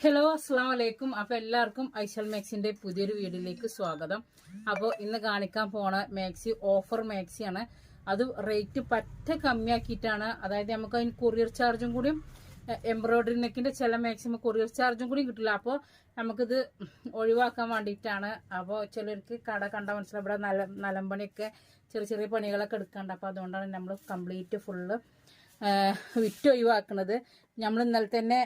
Hello അസ്സാം വലൈക്കും അപ്പൊ എല്ലാവർക്കും ഐശൽ മാക്സിന്റെ പുതിയൊരു വീഡിയോയിലേക്ക് സ്വാഗതം. അപ്പോൾ ഇന്ന് കാണിക്കാൻ പോണ മാക്സി ഓഫർ മാക്സിയാണ്. അത് റേറ്റ് പറ്റ കമ്മിയാക്കിയിട്ടാണ്. അതായത് നമുക്ക് അതിന് കൊറിയർ ചാർജും കൂടിയും എംബ്രോയിഡറി നെക്കിന്റെ ചില മാക്സിമം കൊറിയർ ചാർജും കൂടി കിട്ടില്ല. അപ്പോൾ നമുക്കിത് ഒഴിവാക്കാൻ വേണ്ടിയിട്ടാണ്. അപ്പോൾ ചിലർക്ക് കട കണ്ട മനസ്സിലാവും. ഇവിടെ നല്ല നലമ്പണിയൊക്കെ ചെറിയ ചെറിയ പണികളൊക്കെ എടുക്കാണ്ട്. അപ്പോൾ അതുകൊണ്ടാണ് നമ്മൾ കംപ്ലീറ്റ് ഫുള്ള് വിറ്റ് ഒഴിവാക്കുന്നത് നമ്മൾ ഇന്നലെ തന്നെ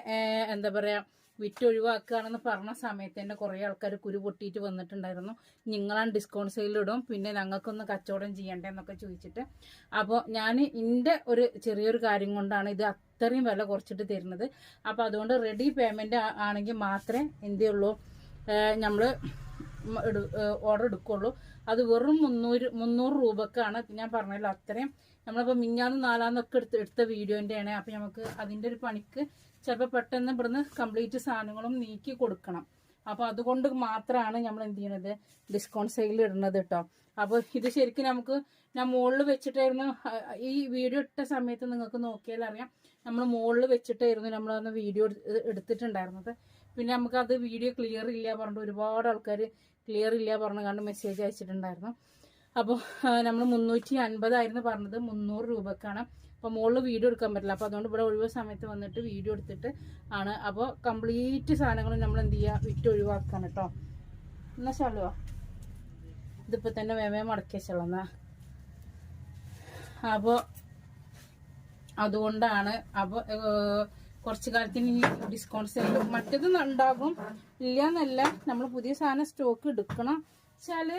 എന്താ പറയാ വിറ്റ് ഒഴിവാക്കുകയാണെന്ന് പറഞ്ഞ സമയത്ത് തന്നെ കുറേ ആൾക്കാർ കുരു പൊട്ടിയിട്ട് വന്നിട്ടുണ്ടായിരുന്നു. നിങ്ങളാണ് ഡിസ്കൗണ്ട് സെയിലിടും പിന്നെ ഞങ്ങൾക്കൊന്ന് കച്ചവടം ചെയ്യണ്ടേ എന്നൊക്കെ ചോദിച്ചിട്ട്. അപ്പോൾ ഞാൻ എന്റെ ഒരു ചെറിയൊരു കാര്യം കൊണ്ടാണ് ഇത് അത്രയും വില കുറച്ചിട്ട് തരുന്നത്. അപ്പോൾ അതുകൊണ്ട് റെഡി പേയ്മെന്റ് ആണെങ്കിൽ മാത്രമേ എന്തേ ഉള്ളൂ നമ്മൾ ഓർഡർ എടുക്കുള്ളൂ. അത് വെറും മുന്നൂറ് മുന്നൂറ് രൂപക്കാണ്. ഞാൻ പറഞ്ഞല്ലോ അത്രയും. നമ്മളിപ്പോൾ മിഞ്ഞാന്ന് നാലാന്നൊക്കെ എടുത്ത് എടുത്ത വീഡിയോന്റെ അപ്പോൾ അപ്പം നമുക്ക് അതിന്റെ ഒരു പണിക്ക് ചിലപ്പോൾ പെട്ടെന്ന് ഇവിടുന്ന് കംപ്ലീറ്റ് സാധനങ്ങളും നീക്കി കൊടുക്കണം. അപ്പോൾ അതുകൊണ്ട് മാത്രമാണ് നമ്മൾ എന്ത് ചെയ്യണത്? ഡിസ്കൗണ്ട് സെയിൽ ഇടുന്നത് കേട്ടോ അപ്പോൾ ഇത് ശരിക്കും നമുക്ക് ഞാൻ മുകളിൽ വെച്ചിട്ടായിരുന്നു ഈ വീഡിയോ ഇട്ട സമയത്ത് നിങ്ങൾക്ക് നോക്കിയാൽ അറിയാം. നമ്മൾ മുകളിൽ വെച്ചിട്ടായിരുന്നു നമ്മൾ അന്ന് വീഡിയോ എടുത്തിട്ടുണ്ടായിരുന്നത്. പിന്നെ നമുക്കത് വീഡിയോ ക്ലിയർ ഇല്ല പറഞ്ഞിട്ട് ഒരുപാട് ആൾക്കാർ ക്ലിയർ ഇല്ല പറഞ്ഞു കണ്ട് മെസ്സേജ് അയച്ചിട്ടുണ്ടായിരുന്നു. അപ്പോൾ നമ്മൾ മുന്നൂറ്റി അൻപതായിരുന്നു പറഞ്ഞത്. മുന്നൂറ് രൂപക്കാണ്. അപ്പോൾ മുകളിൽ വീഡിയോ എടുക്കാൻ പറ്റില്ല. അപ്പോൾ അതുകൊണ്ട് ഇവിടെ ഒഴിവ് സമയത്ത് വന്നിട്ട് വീഡിയോ എടുത്തിട്ട് ആണ്. അപ്പോൾ കംപ്ലീറ്റ് സാധനങ്ങൾ നമ്മൾ എന്ത് ചെയ്യുക വിറ്റ് ഒഴിവാക്കാൻ കേട്ടോ എന്നാ ശാലുവാ? ഇതിപ്പോൾ തന്നെ വേവേ മടക്കി വെച്ചോളന്നാ അപ്പോൾ അതുകൊണ്ടാണ് അപ്പോൾ കുറച്ച് കാലത്തിന് ഡിസ്കൗണ്ട് സെയിൽ മറ്റത് ഉണ്ടാകും. ഇല്ല എന്നല്ല നമ്മൾ പുതിയ സാധനം സ്റ്റോക്ക് എടുക്കണം. വെച്ചാൽ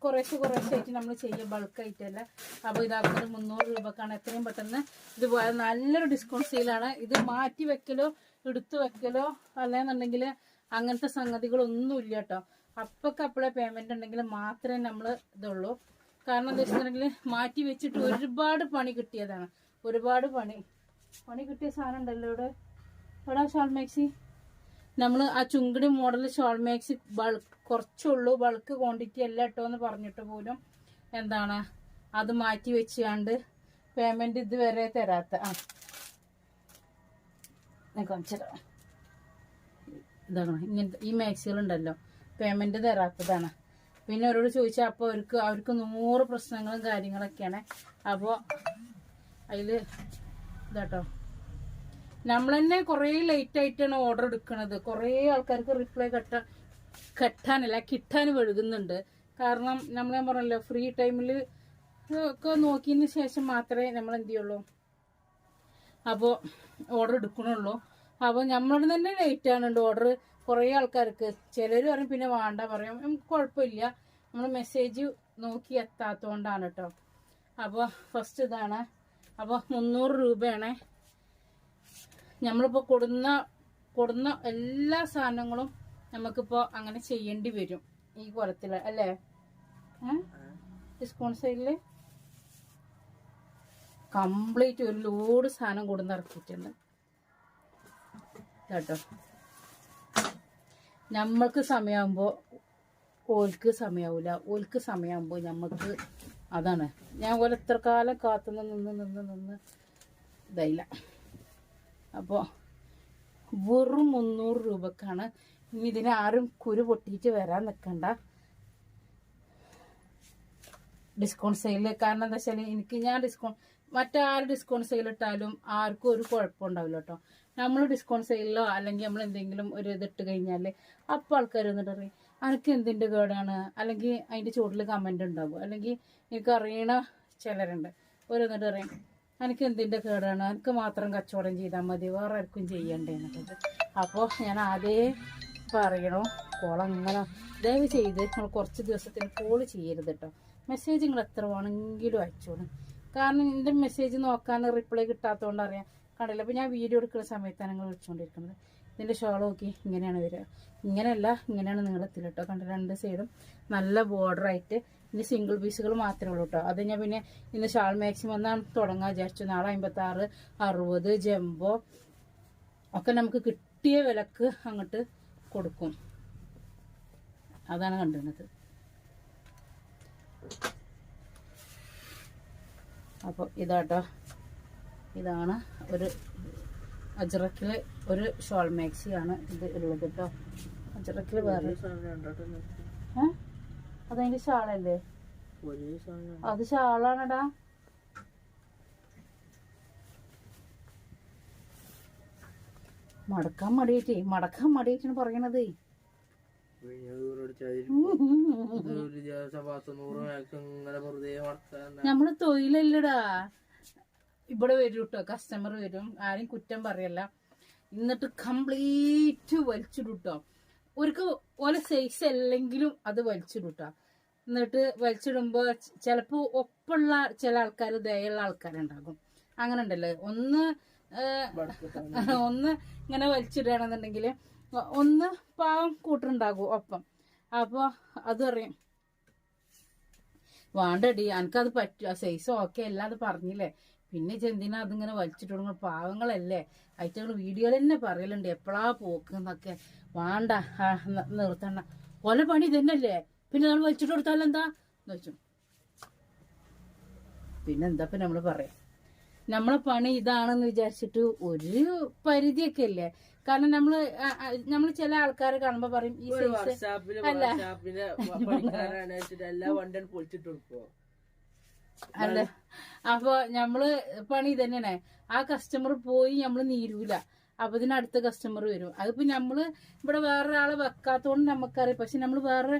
കുറേശ്ശെ കുറേശ്ശായിട്ട് നമ്മൾ ചെയ്യുക ബൾക്കായിട്ടല്ല അപ്പോൾ ഇതാക്കുന്നത് മുന്നൂറ് രൂപക്കാണ്. എത്രയും പെട്ടെന്ന് ഇത് പോയാൽ നല്ലൊരു ഡിസ്കൗണ്ട് സെയിലാണ് ഇത് മാറ്റി വെക്കലോ എടുത്തു വെക്കലോ അല്ലെന്നുണ്ടെങ്കിൽ അങ്ങനത്തെ സംഗതികളൊന്നും ഇല്ല കേട്ടോ. അപ്പൊക്കെ അപ്പോഴേ പേയ്മെന്റ് ഉണ്ടെങ്കിൽ മാത്രമേ നമ്മൾ ഇതുള്ളൂ. കാരണം എന്താ വെച്ചിട്ടുണ്ടെങ്കിൽ മാറ്റി വെച്ചിട്ട് ഒരുപാട് പണി കിട്ടിയതാണ്. ഒരുപാട് പണി. പണി കിട്ടിയ സാധനം ഉണ്ടല്ലോ ഇവിടെ. എവിടെ ഷാൾ മാക്സി നമ്മൾ ആ ചുങ്കിടി മോഡൽ ഷോൾ മേക്സ് ബൾക്ക് കുറച്ചുള്ളൂ ബൾക്ക് ക്വാണ്ടിറ്റി അല്ല കേട്ടോ എന്ന് പറഞ്ഞിട്ട് പോലും എന്താണ് അത് മാറ്റി വെച്ചാണ്ട് പേയ്മെന്റ് ഇതുവരെ തരാത്ത ആ. ഇതാണ് ഇങ്ങനത്തെ ഈ മാക്സികളുണ്ടല്ലോ. പേയ്മെന്റ് തരാത്തതാണ്. പിന്നെ അവരോട് ചോദിച്ചാൽ അപ്പോൾ അവർക്ക് അവർക്ക് നൂറ് പ്രശ്നങ്ങളും കാര്യങ്ങളൊക്കെയാണ്. അപ്പോൾ അതിൽ ഇതാട്ടോ. നമ്മൾ തന്നെ കുറേ ലേറ്റ് ആയിട്ടാണ് ഓർഡർ എടുക്കുന്നത് കുറേ ആൾക്കാർക്ക് റിപ്ലൈ കട്ട കെട്ടാനല്ല കിട്ടാൻ വഴുകുന്നുണ്ട്. കാരണം നമ്മൾ ഞാൻ പറഞ്ഞല്ലോ ഫ്രീ ടൈമിൽ ഒക്കെ നോക്കിയതിന് ശേഷം മാത്രമേ നമ്മൾ എന്ത് ചെയ്യുള്ളൂ? അപ്പോൾ ഓർഡർ എടുക്കണുള്ളൂ. അപ്പോൾ നമ്മളോട് തന്നെ ലേറ്റ് ആണുണ്ട് ഓർഡർ കുറേ ആൾക്കാർക്ക്. ചിലർ പറയും പിന്നെ വേണ്ട പറയും. നമുക്ക് കുഴപ്പമില്ല. നമ്മൾ മെസ്സേജ് നോക്കി എത്താത്തതുകൊണ്ടാണ് കേട്ടോ അപ്പോൾ ഫസ്റ്റ് ഇതാണ്. അപ്പോൾ മുന്നൂറ് രൂപയാണ് നമ്മളിപ്പോൾ കൊടുന്ന കൊടുന്ന എല്ലാ സാധനങ്ങളും നമുക്കിപ്പോൾ അങ്ങനെ ചെയ്യേണ്ടി വരും. ഈ കുളത്തിൽ അല്ലേ? ഡിസ്കൗണ്ട് സൈഡിൽ കംപ്ലീറ്റ് ഒരു ലോഡ് സാധനം കൊടുന്ന് ഇറക്കിയിട്ടുണ്ട്. കേട്ടോ? നമ്മൾക്ക് സമയമാകുമ്പോൾ ഓൽക്ക് സമയമാവില്ല ഓൽക്ക് സമയമാകുമ്പോൾ നമുക്ക് അതാണ്. ഞാൻ പോലെ എത്ര കാലം കാത്തുനിന്ന് നിന്ന് നിന്ന് നിന്ന് ഇതായില്ല. അപ്പോൾ വെറും മുന്നൂറ് രൂപക്കാണ്. ഇനി ഇതിന് ആരും കുരു പൊട്ടിയിട്ട് വരാൻ നിൽക്കണ്ട ഡിസ്കൗണ്ട് സെയിൽ കാരണം എന്താ വെച്ചാൽ എനിക്ക് ഞാൻ ഡിസ്കൗണ്ട് മറ്റാരും ഡിസ്കൗണ്ട് സെയിൽ ഇട്ടാലും ആർക്കും ഒരു കുഴപ്പമുണ്ടാവില്ല കേട്ടോ. നമ്മൾ ഡിസ്കൗണ്ട് സെയിലോ അല്ലെങ്കിൽ നമ്മൾ എന്തെങ്കിലും ഒരു ഇതിട്ട് കഴിഞ്ഞാൽ അപ്പോൾ ആൾക്കാർ വന്നിട്ട് പറയും അനക്ക് എന്തിന്റെ കേടാണ്? അല്ലെങ്കിൽ അതിന്റെ ചുവട്ടിൽ കമന്റ് ഉണ്ടാകും. അല്ലെങ്കിൽ എനിക്ക് അറിയണ ചിലരുണ്ട്. ഒരു എന്നിട്ട് പറയും എനിക്ക് എന്തിന്റെ കേടാണ്? എനിക്ക് മാത്രം കച്ചവടം ചെയ്താൽ മതി. വേറെ ആർക്കും ചെയ്യണ്ടേ എന്നുള്ളത് അപ്പോൾ ഞാൻ ആദ്യേ പറയണോ കോളം അങ്ങനെ ദയവ് ചെയ്ത് നമ്മൾ കുറച്ച് ദിവസത്തിന് കോൾ ചെയ്യരുത് കേട്ടോ മെസ്സേജ് നിങ്ങൾ എത്ര വേണമെങ്കിലും അയച്ചോളൂ. കാരണം എന്റെ മെസ്സേജ് നോക്കാൻ റിപ്ലൈ കിട്ടാത്തതുകൊണ്ട് അറിയാം. കണ്ടില്ല? അപ്പോൾ ഞാൻ വീഡിയോ എടുക്കുന്ന സമയത്താണ് നിങ്ങൾ വിളിച്ചുകൊണ്ടിരിക്കുന്നത് ഇതിന്റെ ഷോൾ നോക്കി ഇങ്ങനെയാണ് വരിക. ഇങ്ങനെയല്ല ഇങ്ങനെയാണ് നീളത്തിൽ കേട്ടോ കണ്ട രണ്ട് സൈഡും നല്ല ആയിട്ട് ഇനി സിംഗിൾ പീസുകൾ മാത്രമേ ഉള്ളൂ കേട്ടോ അത് ഞാൻ പിന്നെ ഇന്ന് ഷാൾ മാക്സിമം ഒന്നാണ് തുടങ്ങാൻ വിചാരിച്ചു. നാളെ അമ്പത്താറ് അറുപത് ജംബോ ഒക്കെ നമുക്ക് കിട്ടിയ വിലക്ക് അങ്ങോട്ട് കൊടുക്കും. അതാണ് കണ്ടിരുന്നത് അപ്പോൾ ഇതാട്ടോ. ഇതാണ് ഒരു അജറക്കിൽ ഒരു ഷോൾ മാക്സി ആണ് ഇത് ഉള്ളത് കേട്ടോ അജറക്കിൽ വേറെ? അതതിന്റെ ഷാളല്ലേ? അത് ഷാളാണടാ. മടക്കാൻ മടിയേറ്റേ മടക്കാൻ മടിയേറ്റാണ് പറയണത്. നമ്മൾ തൊഴിലല്ലടാ. ഇവിടെ വരും കേട്ടോ കസ്റ്റമർ വരും ആരും കുറ്റം പറയല്ല. എന്നിട്ട് കംപ്ലീറ്റ് വലിച്ചിടൂട്ടോ. ഒരു ഒരിക്കൽ ഓല സൈസ് അല്ലെങ്കിലും അത് വലിച്ചിടൂട്ടോ. എന്നിട്ട് വലിച്ചിടുമ്പോ ചിലപ്പോ ഒപ്പുള്ള ചില ആൾക്കാർ ദയുള്ള ആൾക്കാരുണ്ടാകും. അങ്ങനെ ഉണ്ടല്ലോ ഒന്ന് ഒന്ന് ഇങ്ങനെ വലിച്ചിടുകയാണെന്നുണ്ടെങ്കിൽ ഒന്ന് പാവം കൂട്ടുണ്ടാകും ഒപ്പം. അപ്പൊ അത് പറയും വേണ്ടടി എനിക്കത് പറ്റും സൈസ് ഓക്കെ അല്ല അത് പറഞ്ഞില്ലേ? പിന്നെ ചെന്തിനാ അതിങ്ങനെ വലിച്ചിട്ട് കൊടുക്കണം പാവങ്ങളല്ലേ. അയറ്റങ്ങൾ വീഡിയോയിൽ തന്നെ പറയലുണ്ട്. എപ്പോഴാ പോക്ക് എന്നൊക്കെ. വേണ്ട. നിർത്തണ്ട. കൊല പണി തന്നെയല്ലേ പിന്നെ നമ്മൾ വലിച്ചിട്ട് കൊടുത്താൽ എന്താ? എന്ന് വെച്ചു. പിന്നെ എന്താ ഇപ്പൊ നമ്മൾ പറയാം? നമ്മളെ പണി ഇതാണെന്ന് വിചാരിച്ചിട്ട് ഒരു പരിധിയൊക്കെ അല്ലേ കാരണം നമ്മൾ നമ്മൾ ചില ആൾക്കാരെ കാണുമ്പോ പറയും ഈ അല്ല. അല്ല? അപ്പൊ ഞമ്മൾ പണി തന്നെയാണ് ആ കസ്റ്റമർ പോയി നമ്മൾ നീരൂല. അപ്പൊ ഇതിന് അടുത്ത കസ്റ്റമർ വരും. അതിപ്പോ നമ്മൾ ഇവിടെ വേറൊരാളെ വെക്കാത്തോണ്ട് നമുക്കറിയാം പക്ഷെ നമ്മൾ വേറെ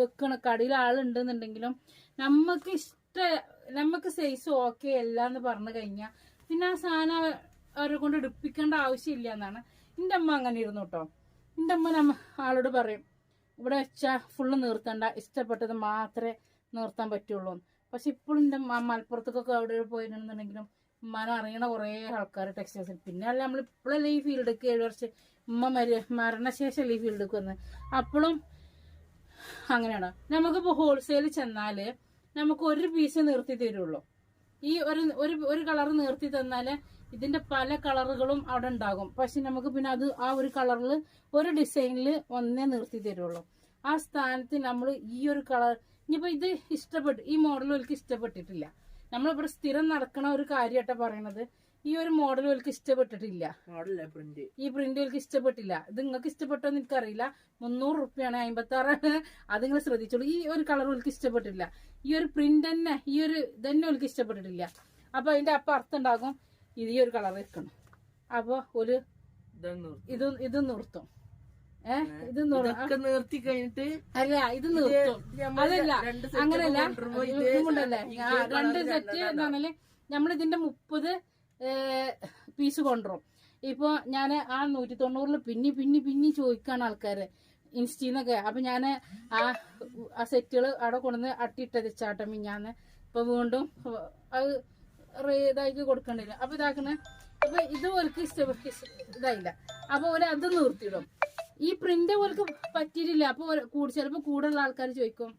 വെക്കണ കടയിൽ ആളുണ്ടെന്നുണ്ടെങ്കിലും നമുക്ക് ഇഷ്ട നമുക്ക് സൈസ് ഓക്കെ അല്ല എന്ന് പറഞ്ഞു കഴിഞ്ഞാൽ പിന്നെ ആ സാധനം അവരെ കൊണ്ട് എടുപ്പിക്കേണ്ട ആവശ്യമില്ല എന്നാണ്. എന്റെ അമ്മ അങ്ങനെ ഇരുന്നു കേട്ടോ എന്റെ അമ്മ നമ്മ ആളോട് പറയും ഇവിടെ വെച്ചാൽ ഫുള്ള് നിർത്തണ്ട. ഇഷ്ടപ്പെട്ടത് മാത്രമേ നിർത്താൻ പറ്റുള്ളൂ പക്ഷെ ഇപ്പോഴും എന്റെ മലപ്പുറത്തേക്കൊക്കെ അവിടെ പോയിരുന്നുണ്ടെങ്കിലും ഉമ്മാനെ അറിയണ കുറേ ആൾക്കാർ ടെക്സ്റ്റൈൽസിൽ പിന്നെ അല്ല നമ്മൾ ഇപ്പോഴല്ലേ ഈ ഫീൽഡിലേക്ക് ഏഴ് വർഷം ഉമ്മ മര മരണശേഷമല്ലേ ഈ ഫീൽഡിലേക്ക് വന്നത് അപ്പോഴും അങ്ങനെയാണ്. നമുക്കിപ്പോൾ ഹോൾസെയിൽ ചെന്നാൽ നമുക്ക് ഒരു പീസ് നിർത്തി തരുള്ളൂ. ഈ ഒരു ഒരു ഒരു കളർ നിർത്തി തന്നാൽ ഇതിന്റെ പല കളറുകളും അവിടെ ഉണ്ടാകും. പക്ഷെ നമുക്ക് പിന്നെ അത് ആ ഒരു കളറിൽ ഒരു ഡിസൈനിൽ ഒന്നേ നിർത്തി തരുള്ളൂ. ആ സ്ഥാനത്ത് നമ്മൾ ഈ ഒരു കളർ ഇനിയിപ്പോ ഇത് ഇഷ്ടപ്പെട്ടു ഈ മോഡൽ ഓൽക്ക് ഇഷ്ടപ്പെട്ടിട്ടില്ല. നമ്മളിവിടെ സ്ഥിരം നടക്കണ ഒരു കാര്യമായിട്ടാ പറയണത് ഈ ഒരു മോഡൽ ഓൽക്ക് ഇഷ്ടപ്പെട്ടിട്ടില്ല. ഈ പ്രിന്റ് ഓൽക്ക് ഇഷ്ടപ്പെട്ടില്ല. ഇത് നിങ്ങൾക്ക് ഇഷ്ടപ്പെട്ടോന്ന് എനിക്കറിയില്ല. മുന്നൂറ് റുപ്യാണ് അമ്പത്തി ആറാണ് അത് നിങ്ങൾ ശ്രദ്ധിച്ചോളൂ. ഈ ഒരു കളർ ഓൽക്ക് ഇഷ്ടപ്പെട്ടില്ല ഈ ഒരു പ്രിന്റ് തന്നെ ഈ ഒരു തന്നെ ഓൽക്ക് ഇഷ്ടപ്പെട്ടിട്ടില്ല. അപ്പൊ അതിന്റെ അപ്പം അർത്ഥം ഉണ്ടാകും ഇത് ഈ ഒരു കളർ വെക്കണം അപ്പൊ ഒരു ഇത് ഇത് നിർത്തും. ഇത് ഇതൊക്കെ നിർത്തി കഴിഞ്ഞിട്ട് അല്ല ഇത് നിർത്തും. അതല്ല അങ്ങനല്ല ഇതുകൊണ്ടല്ലേ രണ്ട് സെറ്റ് നമ്മളിതിന്റെ മുപ്പത് പീസ് കൊണ്ടുവരും. ഇപ്പൊ ഞാൻ ആ നൂറ്റി തൊണ്ണൂറിൽ പിന്നെ പിന്നെ പിന്നെ ചോദിക്കാണ് ആൾക്കാര് ഇൻസ്റ്റീന്നൊക്കെ. അപ്പൊ ഞാൻ ആ ആ സെറ്റുകൾ അവിടെ കൊണ്ടുവന്ന് അട്ടിയിട്ടത് ചാട്ടം മിഞ്ഞാന്ന്. ഇപ്പൊ വീണ്ടും അത് ഇതാക്കി കൊടുക്കേണ്ടി വരും. അപ്പൊ ഇതാക്കണേ അപ്പൊ ഇത് ഓർക്ക് ഇഷ്ടപ്പെട്ട ഇതായില്ല. അപ്പൊ ഒരു അത് നിർത്തിയിടും. ഈ പ്രിന്റ് ഓർക്ക് പറ്റിയിട്ടില്ല. അപ്പൊ കൂടെ ചിലപ്പോ കൂടുതലുള്ള ആൾക്കാർ ചോദിക്കും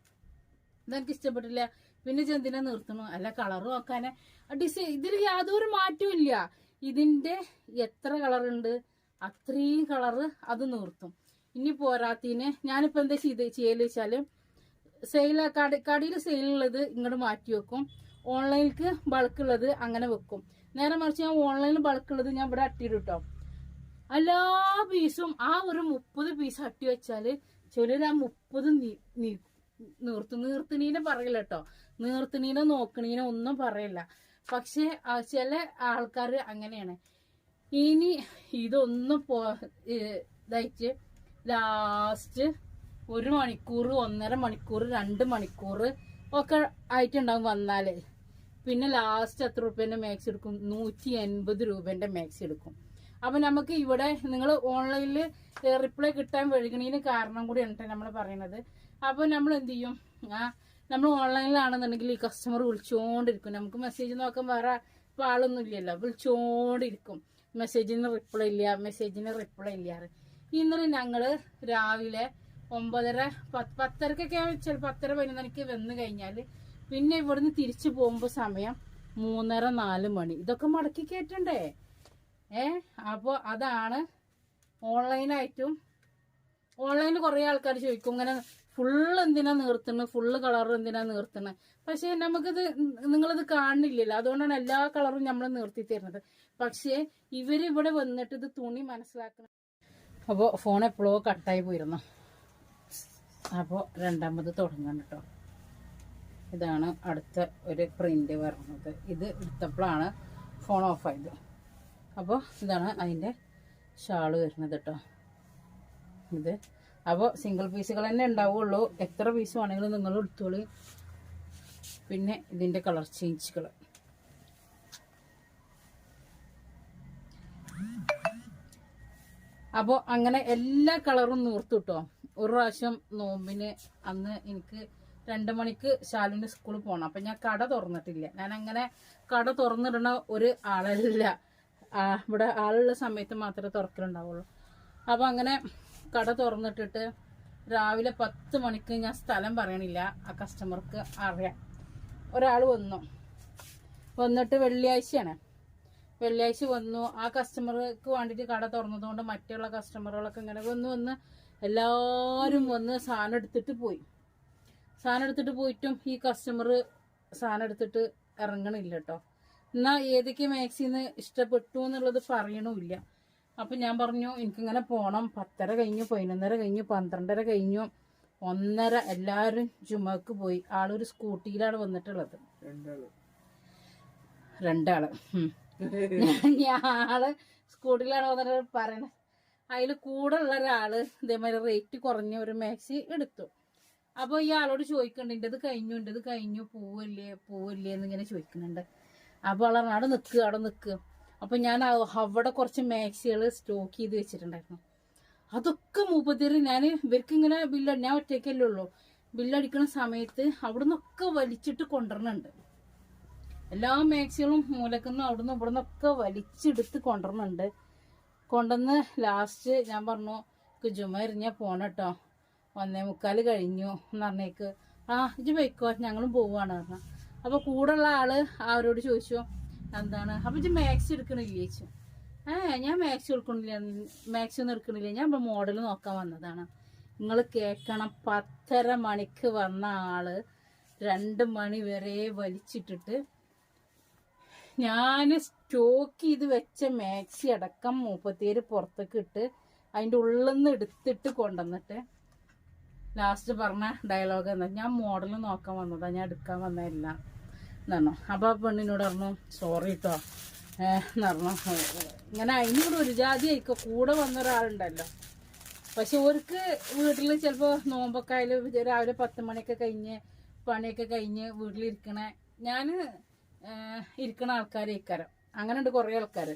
ഇതെനിക്ക് ഇഷ്ടപ്പെട്ടില്ല. പിന്നെ ചെന്തിനെ നിർത്തണു? അല്ല കളർ ആക്കാനെ ഡിസൈൻ ഇതിൽ യാതൊരു മാറ്റവും ഇല്ല. ഇതിന്റെ എത്ര കളറുണ്ട് അത്രയും കളറ് അത് നിർത്തും. ഇനി പോരാത്തിന്. ഞാനിപ്പോ എന്താ ചെയ്ത് ചെയ്യൽ വെച്ചാൽ സെയിൽ കട കടയിൽ സെയിലുള്ളത് ഇങ്ങോട്ട് മാറ്റി വെക്കും. ഓൺലൈനിലേക്ക് ബൾക്കുള്ളത് അങ്ങനെ വെക്കും. നേരെ മറിച്ച് ഞാൻ ഓൺലൈനിൽ ബൾക്കുള്ളത് ഞാൻ ഇവിടെ അട്ടിയിടും കേട്ടോ എല്ലാ പീസും ആ ഒരു മുപ്പത് പീസ് അട്ടി വെച്ചാൽ ചിലർ ആ മുപ്പത് നീർത്തു നീർത്തിനീനെ പറയില്ല കേട്ടോ നീർത്തിനീനെ നോക്കണീനെ ഒന്നും പറയില്ല. പക്ഷെ ചില ആൾക്കാർ അങ്ങനെയാണ്. ഇനി ഇതൊന്നും പോ ഇതായിട്ട് ലാസ്റ്റ് ഒരു മണിക്കൂർ ഒന്നര മണിക്കൂർ രണ്ട് മണിക്കൂർ ഒക്കെ ആയിട്ടുണ്ടാവും വന്നാലേ. പിന്നെ ലാസ്റ്റ് എത്ര രൂപേന്റെ മാക്സ് എടുക്കും? നൂറ്റി എൺപത് രൂപേന്റെ മാക്സ് എടുക്കും. അപ്പൊ നമുക്ക് ഇവിടെ നിങ്ങൾ ഓൺലൈനിൽ റിപ്ലൈ കിട്ടാൻ വഴുകണതിന് കാരണം കൂടിയാണ് ട്ടോ നമ്മൾ പറയുന്നത് അപ്പൊ നമ്മൾ എന്ത് ചെയ്യും? ആ നമ്മൾ ഓൺലൈനിലാണെന്നുണ്ടെങ്കിൽ ഈ കസ്റ്റമർ വിളിച്ചുകൊണ്ടിരിക്കും നമുക്ക് മെസ്സേജ് നോക്കാൻ വേറെ ഇപ്പൊ ആളൊന്നും ഇല്ലല്ലോ. വിളിച്ചുകൊണ്ടിരിക്കും മെസ്സേജിന് റിപ്ലൈ ഇല്ല മെസ്സേജിന് റിപ്ലൈ ഇല്ല ഇന്നലെ ഞങ്ങൾ രാവിലെ ഒമ്പതര പത്ത് പത്തരക്കൊക്കെ ചില പത്തര പതിനൊന്നരക്ക് വന്നു കഴിഞ്ഞാൽ പിന്നെ ഇവിടുന്ന് തിരിച്ചു പോകുമ്പോ സമയം മൂന്നര നാല് മണി. ഇതൊക്കെ മടക്കി കയറ്റണ്ടേ ഏ അപ്പോൾ അതാണ് ഓൺലൈനായിട്ടും ഓൺലൈനിൽ കുറേ ആൾക്കാർ ചോദിക്കും ഇങ്ങനെ ഫുള്ള് എന്തിനാ നിർത്തുന്നത് ഫുള്ള് കളർ എന്തിനാ നിർത്തുന്നത് പക്ഷെ നമുക്കിത് നിങ്ങളിത് കാണുന്നില്ലല്ലോ അതുകൊണ്ടാണ് എല്ലാ കളറും നമ്മൾ നിർത്തി തരുന്നത്. പക്ഷേ ഇവരിവിടെ വന്നിട്ട് ഇത് തുണി മനസ്സിലാക്കണം അപ്പോൾ ഫോൺ എപ്പോഴോ കട്ടായി പോയിരുന്നു. അപ്പോൾ രണ്ടാമത് തുടങ്ങണം കേട്ടോ ഇതാണ് അടുത്ത ഒരു പ്രിന്റ് വരുന്നത് ഇത് എടുത്തപ്പോഴാണ് ഫോൺ ഓഫ് ആയത്. അപ്പോൾ ഇതാണ് അതിന്റെ ഷാൾ വരുന്നത് കേട്ടോ ഇത്. അപ്പോൾ സിംഗിൾ പീസുകൾ തന്നെ ഉണ്ടാവുള്ളൂ. എത്ര പീസ് വേണമെങ്കിലും നിങ്ങൾ എടുത്തോളി. പിന്നെ ഇതിന്റെ കളർ ചേഞ്ചുകൾ അപ്പോൾ അങ്ങനെ എല്ലാ കളറും നൂർത്തു കിട്ടോ ഒരു പ്രാവശ്യം നോമ്പിന് അന്ന് എനിക്ക് രണ്ട് മണിക്ക് ശാലുവിന്റെ സ്കൂളിൽ പോകണം അപ്പം ഞാൻ കട തുറന്നിട്ടില്ല. ഞാൻ അങ്ങനെ കട തുറന്നിടണ ഒരു ആളല്ല. ഇവിടെ ആളുള്ള സമയത്ത് മാത്രമേ തുറക്കലുണ്ടാവുള്ളൂ. അപ്പം അങ്ങനെ കട തുറന്നിട്ടിട്ട് രാവിലെ പത്ത് മണിക്ക് ഞാൻ സ്ഥലം പറയണില്ല. ആ കസ്റ്റമർക്ക് അറിയാം. ഒരാൾ വന്നു. വന്നിട്ട് വെള്ളിയാഴ്ചയാണ്. വെള്ളിയാഴ്ച വന്നു. ആ കസ്റ്റമർക്ക് വേണ്ടിയിട്ട് കട തുറന്നതുകൊണ്ട് മറ്റുള്ള കസ്റ്റമറുകളൊക്കെ ഇങ്ങനെ വന്ന് വന്ന് എല്ലാവരും വന്ന് സാധനം എടുത്തിട്ട് പോയി. സാധനം എടുത്തിട്ട് പോയിട്ടും ഈ കസ്റ്റമർ സാധനം എടുത്തിട്ട് ഇറങ്ങണില്ല കേട്ടോ. എന്നാ ഏതൊക്കെ മാക്സിന്ന് ഇഷ്ടപ്പെട്ടു എന്നുള്ളത് പറയണമില്ല അപ്പം ഞാൻ പറഞ്ഞു എനിക്കിങ്ങനെ പോകണം പത്തര കഴിഞ്ഞു പതിനൊന്നര കഴിഞ്ഞു പന്ത്രണ്ടര കഴിഞ്ഞു. ഒന്നര എല്ലാവരും ജുമക്ക് പോയി. ആളൊരു സ്കൂട്ടിയിലാണ് വന്നിട്ടുള്ളത്. രണ്ടാൾ. ഞാൾ സ്കൂട്ടിയിലാണ് വന്നിട്ട് പറയണത് അതിൽ കൂടെ ഉള്ള ഒരാൾ ഇതേമാതിരി റേറ്റ് കുറഞ്ഞ ഒരു മാക്സി എടുത്തു. അപ്പൊ ഈ ആളോട് ചോദിക്കണ്ട് ഇത് കഴിഞ്ഞു ഇത് കഴിഞ്ഞു പോവല്ലേ പോവല്ലേ എന്നിങ്ങനെ ചോദിക്കുന്നുണ്ട്. അപ്പൊ അവൾ അവിടെ നിൽക്കുക അവിടെ നിൽക്കുക അപ്പം ഞാൻ അവിടെ കുറച്ച് മാക്സികൾ സ്റ്റോക്ക് ചെയ്ത് വെച്ചിട്ടുണ്ടായിരുന്നു. അതൊക്കെ മൂപ്പത്തിരി ഞാൻ ഇവർക്ക് ഇങ്ങനെ ബില്ല് ഞാൻ ഒറ്റയ്ക്കല്ലേ ഉള്ളൂ. ബില്ലടിക്കുന്ന സമയത്ത് അവിടെ നിന്നൊക്കെ വലിച്ചിട്ട് കൊണ്ടുവരണുണ്ട്. എല്ലാ മാക്സികളും മൂലക്കുന്നും ഇവിടെ നിന്നൊക്കെ വലിച്ചെടുത്ത് കൊണ്ടുവരണുണ്ട്. കൊണ്ടുവന്ന് ലാസ്റ്റ് ഞാൻ പറഞ്ഞു "എനിക്ക് ജുമ എറിഞ്ഞാൽ പോണ കേട്ടോ ഒന്നേ മുക്കാൽ കഴിഞ്ഞു എന്ന് പറഞ്ഞേക്ക്. ആ ഇത് പോയിക്കോ ഞങ്ങളും പോവുകയാണ് പറഞ്ഞു. അപ്പോൾ കൂടുള്ള ആൾ അവരോട് ചോദിച്ചു എന്താണ്? അപ്പൊ ഇജ്ജ് മാക്സ് എടുക്കണില്ലേ ചോദിച്ചു ഏ ഞാൻ മാക്സ് എടുക്കണില്ല. മാക്സ് ഒന്നും എടുക്കണില്ല. ഞാൻ ഇപ്പൊ മോഡൽ നോക്കാൻ വന്നതാണ്. നിങ്ങൾ കേൾക്കണം പത്തര മണിക്ക് വന്ന ആൾ രണ്ട് മണി വരെ വലിച്ചിട്ടിട്ട് ഞാൻ സ്റ്റോക്ക് ചെയ്ത് വെച്ച മാക്സി അടക്കം മുപ്പത്തേര് പുറത്തേക്ക് ഇട്ട് അതിന്റെ ഉള്ളിൽ നിന്ന് എടുത്തിട്ട് കൊണ്ടുവന്നിട്ട് ലാസ്റ്റ് പറഞ്ഞ ഡയലോഗ് എന്താ? ഞാൻ മോഡൽ നോക്കാൻ വന്നതാ. ഞാൻ എടുക്കാൻ വന്നതല്ല എന്നോ അപ്പോൾ പെണ്ണിനോട് പറഞ്ഞു സോറി കേട്ടോ എന്നറിഞ്ഞു ഇങ്ങനെ അതിനോട് ഒരു ജാതി ആയിക്കോ. കൂടെ വന്ന ഒരാളുണ്ടല്ലോ. പക്ഷെ ഓർക്ക് വീട്ടിൽ ചിലപ്പോൾ നോമ്പൊക്കെ ആയാലും രാവിലെ പത്ത് മണിയൊക്കെ കഴിഞ്ഞ് പണിയൊക്കെ കഴിഞ്ഞ് വീട്ടിലിരിക്കണ ഞാൻ ഇരിക്കണ ആൾക്കാരെ ഇക്കാരം അങ്ങനെ ഉണ്ട് കുറേ ആൾക്കാർ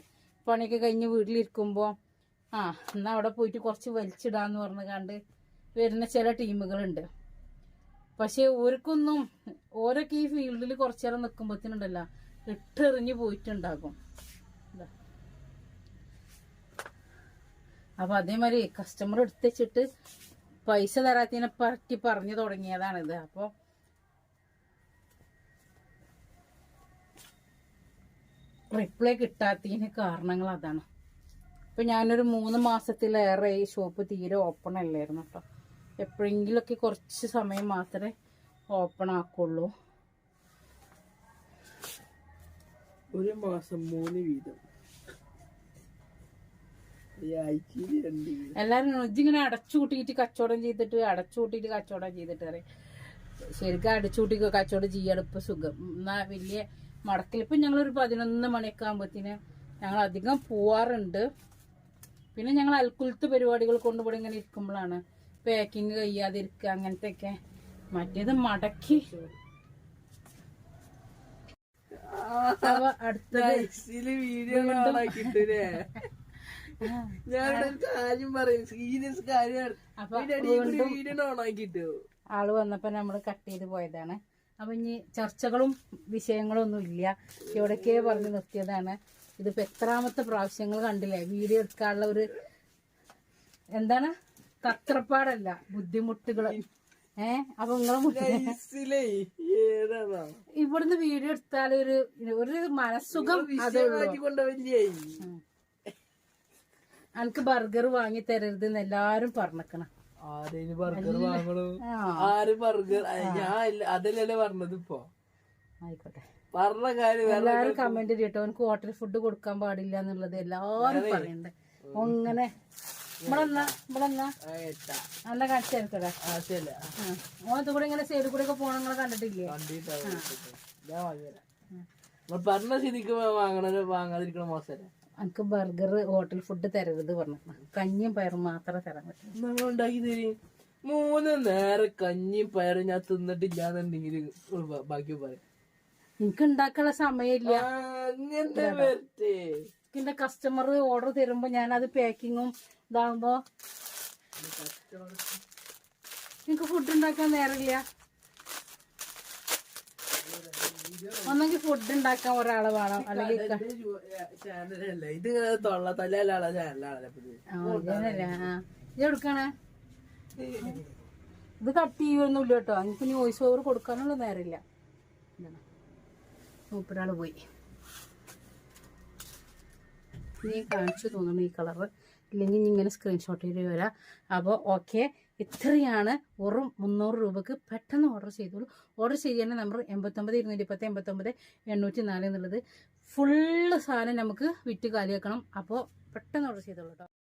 പണിയൊക്കെ കഴിഞ്ഞ് വീട്ടിലിരിക്കുമ്പോൾ ആ എന്നാൽ അവിടെ പോയിട്ട് കുറച്ച് വലിച്ചിടാന്ന് പറഞ്ഞു കണ്ട് വരുന്ന ചില ടീമുകളുണ്ട്. പക്ഷെ ഓർക്കൊന്നും ഓരൊക്കെ ഈ ഫീൽഡിൽ കുറച്ചു നേരം നിൽക്കുമ്പോഴത്തേനുണ്ടല്ലോ ഇട്ടെറിഞ്ഞു പോയിട്ടുണ്ടാകും. അപ്പൊ അതേമാതിരി കസ്റ്റമർ എടുത്തുവെച്ചിട്ട് പൈസ തരാത്തതിനെ പറ്റി പറഞ്ഞു തുടങ്ങിയതാണിത്. അപ്പൊ റിപ്ലൈ കിട്ടാത്തതിന് കാരണങ്ങൾ അതാണ്. ഇപ്പൊ ഞാനൊരു മൂന്ന് മാസത്തിലേറെ ഈ ഷോപ്പ് തീരെ ഓപ്പൺ അല്ലായിരുന്നു കേട്ടോ എപ്പോഴെങ്കിലൊക്കെ കുറച്ച് സമയം മാത്രമേ ഓപ്പൺ ആക്കുള്ളൂ. ഒരു മാസം മൂന്ന് വീതം. എല്ലാരും ഇങ്ങനെ അടച്ചു കൂട്ടിയിട്ട് കച്ചവടം ചെയ്തിട്ട് അടച്ചു കൂട്ടിയിട്ട് കച്ചവടം ചെയ്തിട്ട് പറയും. ശരിക്കും അടച്ചു കൂട്ടി കച്ചവടം ചെയ്യാണ് ഇപ്പൊ സുഖം. എന്നാ വലിയ മടക്കിൽ ഇപ്പൊ ഒരു പതിനൊന്ന് മണിയൊക്കെ ആകുമ്പോഴത്തേന് ഞങ്ങൾ അധികം പോവാറുണ്ട്. പിന്നെ ഞങ്ങൾ അൽക്കുലത്ത് പരിപാടികൾ കൊണ്ടുപോയി ഇങ്ങനെ ഇരിക്കുമ്പോഴാണ് പാക്കിങ് കഴിയാതിരിക്കുക അങ്ങനത്തെ ഒക്കെ മറ്റേത് മടക്കി. ആൾ വന്നപ്പോ നമ്മൾ കട്ട് ചെയ്ത് പോയതാണ്. അപ്പൊ ഇനി ചർച്ചകളും വിഷയങ്ങളും ഒന്നും ഇല്ല. എവിടേക്കേ പറഞ്ഞു നിർത്തിയതാണ്. ഇതിപ്പോ എത്രാമത്തെ പ്രാവശ്യങ്ങൾ കണ്ടില്ലേ? വീഡിയോ എടുക്കാനുള്ള ഒരു എന്താണ്? തത്രപ്പാടല്ല ബുദ്ധിമുട്ടുകൾ ഏ? അപ്പൊ നിങ്ങളെ ഇവിടുന്ന് വീഡിയോ എടുത്താൽ ഒരു ഒരു മനസ്സുഖം എനിക്ക് ബർഗർ വാങ്ങി തരരുത് എന്ന് എല്ലാരും പറഞ്ഞക്കണം. ബർഗർ വാങ്ങണു? ആര് ബർഗർ? ഞാൻ ഇല്ല- അതല്ലല്ലേ പറഞ്ഞത് ഇപ്പൊ? ആയിക്കോട്ടെ. പറഞ്ഞ കാര്യം എല്ലാരും കമന്റ് ചെയ്യട്ടോ എനിക്ക് ഹോട്ടൽ ഫുഡ് കൊടുക്കാൻ പാടില്ല എന്നുള്ളത് എല്ലാരും പറയണ്ടേ. അങ്ങനെ നല്ല കാണിച്ചേർക്കടാ ആവശ്യമില്ല ഓണത്ത് കൂടെ ഇങ്ങനെ സൈഡിൽ കൂടെ ഒക്കെ പോകണം നിങ്ങൾ കണ്ടിട്ടില്ലേ? കണ്ടിട്ടാ വിളിച്ചത്. ഞാൻ വാങ്ങിയതാ നമ്മൾ പറഞ്ഞ സ്ഥിതിക്ക് വാങ്ങണത് വാങ്ങാതിരിക്കണ മോശമല്ലേ എനിക്ക് ബർഗർ ഹോട്ടൽ ഫുഡ് തരരുത് പറഞ്ഞു. കഞ്ഞിയും പയറും മാത്രമേ തരാൻ പറ്റും. നമ്മൾ ഉണ്ടാക്കി തരും. മൂന്ന് നേരം കഞ്ഞിയും പയറും ഞാൻ തിന്നിട്ടില്ലാന്നുണ്ടെങ്കിൽ ബാക്കി പറയും. എനിക്ക് ഉണ്ടാക്കാനുള്ള സമയമില്ല. എന്റെ കസ്റ്റമർ ഓർഡർ തരുമ്പോ ഞാൻ അത് പാക്കിങ്ങും ഇതാകുമ്പോ നിങ്ങക്ക് ഫുഡ് ഉണ്ടാക്കാൻ നേരമില്ല. ഒന്നെങ്കിൽ ഫുഡ് ഉണ്ടാക്കാൻ ഒരാളെ വേണം. അല്ലെങ്കിൽ ഇത് എടുക്കണേ ഇത് കട്ട് ചെയ്യുമൊന്നുമില്ല കേട്ടോ. എനിക്ക് ഇനി വോയിസ് ഓവർ കൊടുക്കാനുള്ള നേരമില്ല. മൂപ്പരാൾ പോയി. നീ കാണിച്ചു തോന്നുന്നു ഈ കളറ് ഇല്ലെങ്കിൽ ഇങ്ങനെ സ്ക്രീൻഷോട്ട് ചെയ്ത് വരാം അപ്പോൾ ഓക്കെ ഇത്രയാണ്. വെറും മുന്നൂറ് രൂപക്ക് പെട്ടെന്ന് ഓർഡർ ചെയ്തോളൂ. ഓർഡർ ചെയ്യേണ്ട നമ്പർ എൺപത്തൊമ്പത് ഇരുന്നൂറ്റി പത്ത് എൺപത്തൊമ്പത് എണ്ണൂറ്റി നാല് എന്നുള്ളത്. ഫുള്ള് സാധനം നമുക്ക് വിറ്റ് കാലിയാക്കണം. അപ്പോൾ പെട്ടെന്ന് ഓർഡർ ചെയ്തോളൂ കേട്ടോ